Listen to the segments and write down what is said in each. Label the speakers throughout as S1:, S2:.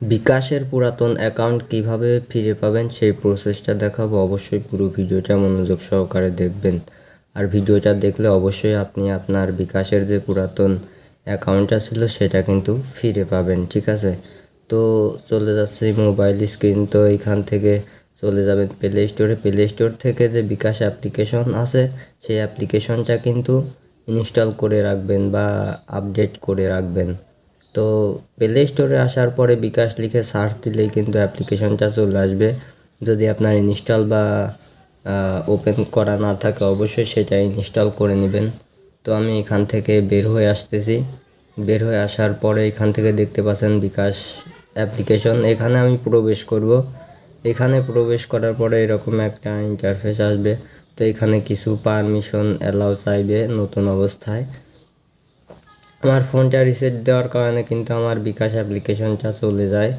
S1: বিকাশের পুরাতন অ্যাকাউন্ট কীভাবে ফিরে পাবেন সেই প্রসেসটা দেখাবো। অবশ্যই পুরো ভিডিওটা মনোযোগ সহকারে দেখবেন। আর ভিডিওটা দেখলে অবশ্যই আপনি আপনার বিকাশের যে পুরাতন অ্যাকাউন্টটা ছিল সেটা কিন্তু ফিরে পাবেন, ঠিক আছে? তো চলে যাচ্ছে মোবাইল স্ক্রিন, তো এখান থেকে চলে যাবেন প্লে স্টোরে প্লে স্টোর থেকে যে বিকাশ অ্যাপ্লিকেশন আছে, সেই অ্যাপ্লিকেশনটা কিন্তু ইনস্টল করে রাখবেন বা আপডেট করে রাখবেন। তো প্লে স্টোরে আসার পরে বিকাশ লিখে সার্চ দিলেই কিন্তু অ্যাপ্লিকেশনটা চলে আসবে। যদি আপনার ইনস্টল বা ওপেন করা না থাকে, অবশ্যই সেটা ইনস্টল করে নেবেন। তো আমি এখান থেকে বের হয়ে আসতেছি। বের হয়ে আসার পরে এখান থেকে দেখতে পাচ্ছেন বিকাশ অ্যাপ্লিকেশন এখানে আমি প্রবেশ করব। এখানে প্রবেশ করার পরে এরকম একটা ইন্টারফেস আসবে। তো এখানে কিছু পারমিশন অ্যালাউ চাইবে নতুন অবস্থায়। আমার ফোনটা রিসেট দেওয়ার কারণে কিন্তু আমার বিকাশ অ্যাপ্লিকেশনটা চলে যায়।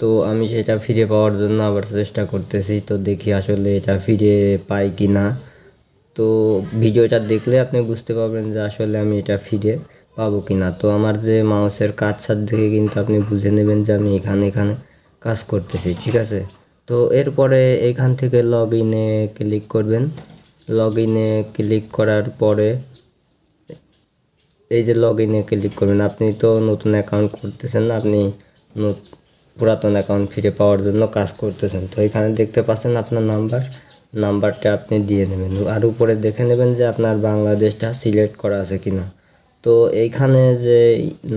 S1: তো আমি সেটা ফিরে পাওয়ার জন্য আবার চেষ্টা করতেছি। তো দেখি আসলে এটা ফিরে পাই কি না তো ভিডিওটা দেখলে আপনি বুঝতে পারবেন যে আসলে আমি এটা ফিরে পাবো কি না তো আমার যে মাউসের কাটসার দেখে কিন্তু আপনি বুঝে নেবেন যে আমি এখানে এখানে কাজ করতেছি, ঠিক আছে? তো এরপরে এখান থেকে লগ ইনে ক্লিক করবেন। লগ ইনে ক্লিক করার পরে এই যে লগ ইনে ক্লিক করবেন, আপনি তো নতুন অ্যাকাউন্ট করতেছেন না, আপনি পুরাতন অ্যাকাউন্ট ফিরে পাওয়ার জন্য কাজ করতেছেন। তো এখানে দেখতে পাচ্ছেন আপনার নাম্বার নাম্বারটা আপনি দিয়ে নেবেন। আর উপরে দেখে নেবেন যে আপনার বাংলাদেশটা সিলেক্ট করা আছে কিনা। তো এইখানে যে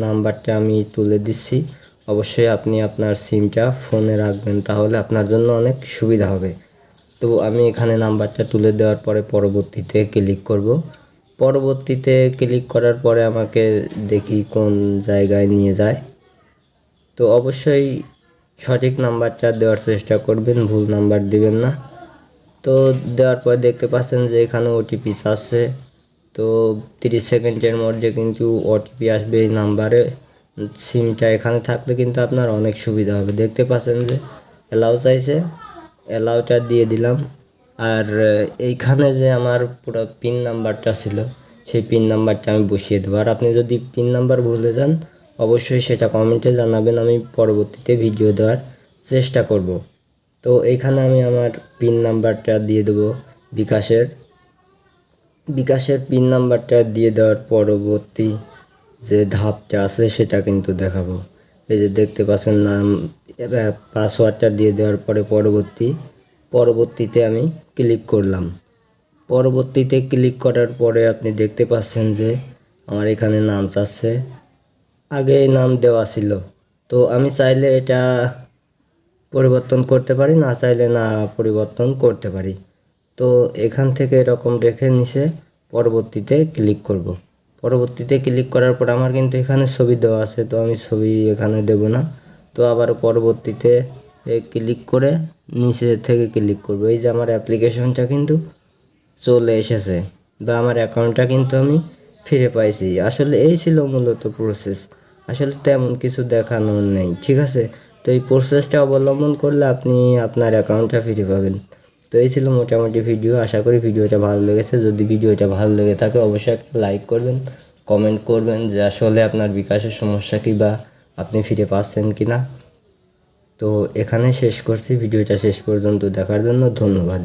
S1: নাম্বারটা আমি তুলে দিচ্ছি, অবশ্যই আপনি আপনার সিমটা ফোনে রাখবেন, তাহলে আপনার জন্য অনেক সুবিধা হবে। তো আমি এখানে নাম্বারটা তুলে দেওয়ার পরে পরবর্তীতে ক্লিক করব। পরবর্তীতে ক্লিক করার পরে আমাকে দেখি কোন জায়গায় নিয়ে যায়। তো অবশ্যই সঠিক নাম্বারটা দেওয়ার চেষ্টা করবেন, ভুল নাম্বার দিবেন না। তো দেওয়ার পর দেখতে পাচ্ছেন যে এখানে ওটিপি আসছে। তো তিরিশ সেকেন্ডের মধ্যে কিন্তু ওটিপি আসবে এই নাম্বারে। সিমটা এখানে থাকলে কিন্তু আপনার অনেক সুবিধা হবে। দেখতে পাচ্ছেন যে অ্যালাউ চাইছে। অ্যালাউটা দিয়ে দিলাম। আর এইখানে যে আমার পুরো পিন নাম্বারটা ছিল, সেই পিন নাম্বারটা আমি বসিয়ে দেবো। আর আপনি যদি পিন নাম্বার ভুলে যান, অবশ্যই সেটা কমেন্টে জানাবেন, আমি পরবর্তীতে ভিডিও দেওয়ার চেষ্টা করব। তো এইখানে আমি আমার পিন নাম্বারটা দিয়ে দেবো বিকাশের। বিকাশের পিন নাম্বারটা দিয়ে দেওয়ার পরবর্তী যে ধাপটা আছে, সেটা কিন্তু দেখাবো। এই যে দেখতে পাচ্ছেন, নাম পাসওয়ার্ডটা দিয়ে দেওয়ার পরে পরবর্তী পরবর্তীতে আমি ক্লিক করলাম। পরবর্তীতে ক্লিক করার পরে আপনি দেখতে পাচ্ছেন যে আমার এখানে নাম চাচ্ছে। আগে নাম দেওয়া ছিল। তো আমি চাইলে এটা পরিবর্তন করতে পারি, না চাইলে না পরিবর্তন করতে পারি। তো এখান থেকে এরকম রেখে নিচে পরবর্তীতে ক্লিক করব। পরবর্তীতে ক্লিক করার পর আমার কিন্তু এখানে ছবি দেওয়া আছে, তো আমি ছবি এখানে দেব না। তো আবার পরবর্তীতে ক্লিক করে নিচে থেকে ক্লিক করব। এই যে আমার অ্যাপ্লিকেশনটা কিন্তু চলে এসেছে বা আমার অ্যাকাউন্টটা কিন্তু আমি ফিরে পাইছি। আসলে এই ছিল মূলত প্রসেস আসলে তেমন কিছু দেখানোর নেই, ঠিক আছে? তো এই প্রসেসটা অবলম্বন করলে আপনি আপনার অ্যাকাউন্টটা ফিরে পাবেন। তো এই ছিল মোটামুটি ভিডিও আশা করি ভিডিওটা ভালো লেগেছে। যদি ভিডিওটা ভালো লেগে থাকে, অবশ্যই একটা লাইক করবেন কমেন্ট করবেন যে আসলে আপনার বিকাশের সমস্যা কি বা আপনি ফিরে পাচ্ছেন কি না তো এখানে শেষ করছি। ভিডিওটা শেষ পর্যন্ত দেখার জন্য ধন্যবাদ।